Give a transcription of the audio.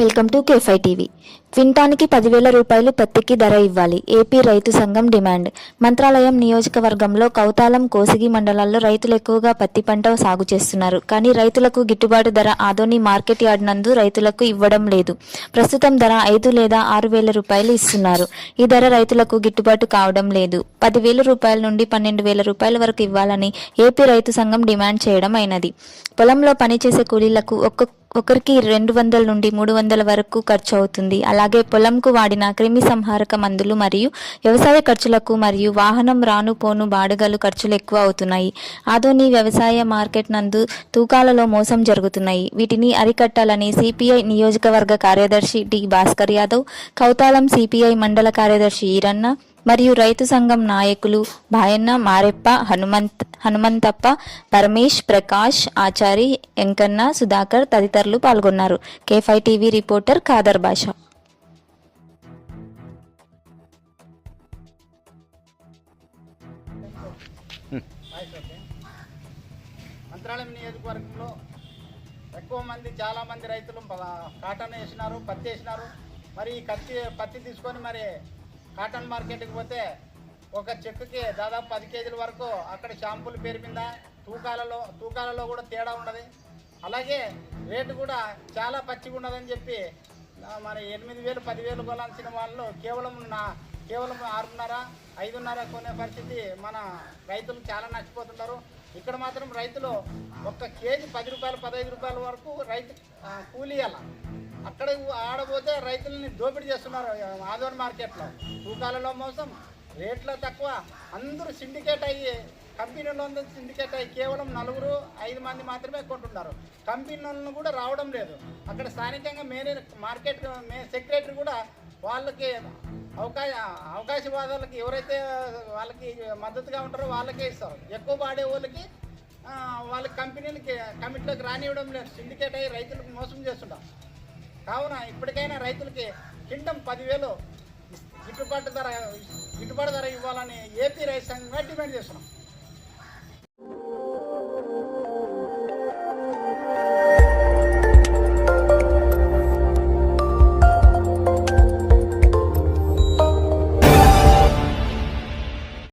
Welcome to కేఫై TV. క్వింటానికి పదివేల రూపాయలు పత్తికి ధర ఇవ్వాలి. ఏపీ రైతు సంఘం డిమాండ్. మంత్రాలయం నియోజకవర్గంలో కౌతాలం కోసిగి మండలాల్లో రైతులు ఎక్కువగా పత్తి పంట సాగు చేస్తున్నారు. కానీ రైతులకు గిట్టుబాటు ధర ఆదోని మార్కెట్ యార్డ్ నందు రైతులకు ఇవ్వడం లేదు. ప్రస్తుతం ధర ఐదు లేదా ఆరు వేల రూపాయలు ఇస్తున్నారు. ఈ ధర రైతులకు గిట్టుబాటు కావడం లేదు. పదివేల రూపాయల నుండి పన్నెండు వేల రూపాయల వరకు ఇవ్వాలని ఏపీ రైతు సంఘం డిమాండ్ చేయడం అయినది. పొలంలో పనిచేసే కూలీలకు ఒక్క ఒకరికి రెండు వందల నుండి మూడు వందల వరకు ఖర్చు అవుతుంది. అలా అలాగే పొలంకు వాడిన క్రిమి సంహారక మందులు మరియు వ్యవసాయ ఖర్చులకు మరియు వాహనం రాను పోను బాడుగలు ఖర్చులు ఎక్కువ అవుతున్నాయి. ఆదోని వ్యవసాయ మార్కెట్ నందు తూకాలలో మోసం జరుగుతున్నాయి. వీటిని అరికట్టాలని సిపిఐ నియోజకవర్గ కార్యదర్శి డి భాస్కర్ యాదవ్ కౌతాలం సిపిఐ మండల కార్యదర్శి ఈరన్న మరియు రైతు సంఘం నాయకులు భాయన్న మారెప్ప హనుమంత్ హనుమంతప్ప పరమేష్ ప్రకాష్ ఆచారి వెంకన్న సుధాకర్ తదితరులు పాల్గొన్నారు. కేఫై టీవీ రిపోర్టర్ ఖాదర్ బాషా. మంత్రాలయం నియోజకవర్గంలో ఎక్కువ మంది చాలా మంది రైతులు కాటన్ వేసినారు పత్తి వేసినారు. మరి ఈ కత్తి పత్తి తీసుకొని మరి కాటన్ మార్కెట్కి పోతే ఒక చెక్కుకి దాదాపు పది కేజీల వరకు అక్కడ షాంపూలు పేరు మీద తూకాలలో తూకాలలో కూడా తేడా ఉన్నది. అలాగే రేటు కూడా చాలా పచ్చిగా ఉన్నదని చెప్పి మరి ఎనిమిది వేలు పదివేలు కొలాల్సిన వాళ్ళు కేవలం నా కేవలం ఆరున్నర ఐదున్నర కొనే పరిస్థితి మన రైతులు చాలా నష్టపోతున్నారు ఇక్కడ మాత్రం రైతులు ఒక్క కేజీ పది రూపాయలు పదహైదు రూపాయల వరకు రైతు ఆ, ఇవ్వాల అక్కడ ఆడబోతే రైతులని దోపిడీ చేస్తున్నారు ఆదోన్ మార్కెట్లో. తూకాలలో మోసం రేట్లో తక్కువ. అందరూ సిండికేట్ అయ్యి కంపెనీలో సిండికేట్ అయ్యి కేవలం నలుగురు ఐదు మంది మాత్రమే కొంటున్నారు కంపెనీలను కూడా రావడం లేదు. అక్కడ స్థానికంగా మేనే మార్కెట్ మే సెక్రటరీ కూడా వాళ్ళకి అవకాశ అవకాశవాదాలకి ఎవరైతే వాళ్ళకి మద్దతుగా ఉంటారో వాళ్ళకే ఇస్తారు. ఎక్కువ పాడే వాళ్ళకి వాళ్ళ కంపెనీలకి కమిటీలోకి రానివ్వడం లేదు. సిండికేట్ అయ్యి రైతులకు మోసం చేస్తుంటాం. కావున ఇప్పటికైనా రైతులకి కిండం పదివేలు గిట్టుబాటు ధర గిట్టుబాటు ధర ఇవ్వాలని ఏపీ రైతు సంఘంగా డిమాండ్ చేస్తున్నాం.